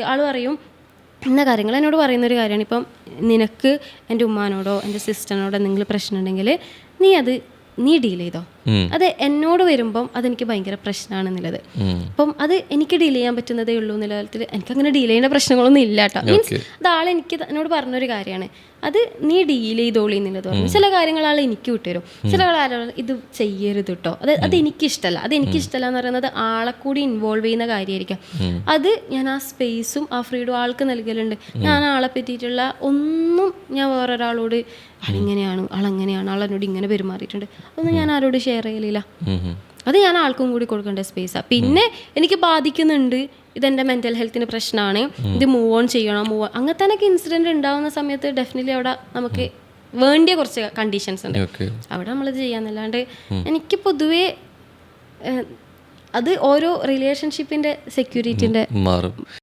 ആൾ പറയും ഇന്ന കാര്യങ്ങൾ എന്നോട് പറയുന്ന ഒരു കാര്യമാണ്. ഇപ്പം നിനക്ക് എന്റെ ഉമ്മാനോടോ എന്റെ സിസ്റ്ററിനോടോ എന്തെങ്കിലും പ്രശ്നം ഉണ്ടെങ്കിൽ നീ അത് നീ ഡീൽ ചെയ്തോ. അത് എന്നോട് വരുമ്പം അതെനിക്ക് ഭയങ്കര പ്രശ്നമാണെന്നുള്ളത്. എന്നുള്ളത് അപ്പം അത് എനിക്ക് ഡീൽ ചെയ്യാൻ പറ്റുന്നതേ ഉള്ളൂ എന്നുള്ള തരത്തിൽ എനിക്ക് അങ്ങനെ ഡീൽ ചെയ്യേണ്ട പ്രശ്നങ്ങളൊന്നും ഇല്ല കേട്ടോ. മീൻസ് അത് ത- എന്നോട് പറഞ്ഞൊരു കാര്യമാണ്. അത് നീ ഡീൽ ചെയ്തോളി എന്നുള്ളത് പറഞ്ഞു. ചില കാര്യങ്ങൾ ആൾ എനിക്ക് വിട്ടുതരും. ചില കാര്യങ്ങൾ ഇത് ചെയ്യരുത് കേട്ടോ അത് അത് എനിക്കിഷ്ടമല്ല അത് എനിക്കിഷ്ടമല്ല എന്ന് പറയുന്നത് ആളെ കൂടി ഇൻവോൾവ് ചെയ്യുന്ന കാര്യമായിരിക്കും അത് ഞാൻ ആ സ്പേസും ആ ഫ്രീഡും ആൾക്ക് നൽകലുണ്ട്. ഞാൻ ആളെ പറ്റിയിട്ടുള്ള ഒന്നും ഞാൻ വേറൊരാളോട് ആളിങ്ങനെയാണ് ആളങ്ങനെയാണ് എന്നോട് ഇങ്ങനെ പെരുമാറിയിട്ടുണ്ട്. അതൊന്നും ഞാൻ ആരോട് ഷെയർ ചെയ്യലില്ല. അത് ഞാൻ ആൾക്കും കൂടി കൊടുക്കേണ്ട സ്പേസാണ് പിന്നെ എനിക്ക് ബാധിക്കുന്നുണ്ട് ഇതെന്റെ മെന്റൽ ഹെൽത്തിന് പ്രശ്നമാണ് ഇത് മൂവ് ഓൺ ചെയ്യണം മൂവ് അങ്ങനത്തെ തന്നെ ഇൻസിഡന്റ് ഉണ്ടാവുന്ന സമയത്ത് ഡെഫിനറ്റ്ലി അവിടെ നമുക്ക് വേണ്ടിയ കുറച്ച് കണ്ടീഷൻസ് ഉണ്ട്. അവിടെ നമ്മളിത് ചെയ്യാന്നല്ലാണ്ട് എനിക്ക് പൊതുവേ അത് ഓരോ റിലേഷൻഷിപ്പിന്റെ സെക്യൂരിറ്റിന്റെ മാറും.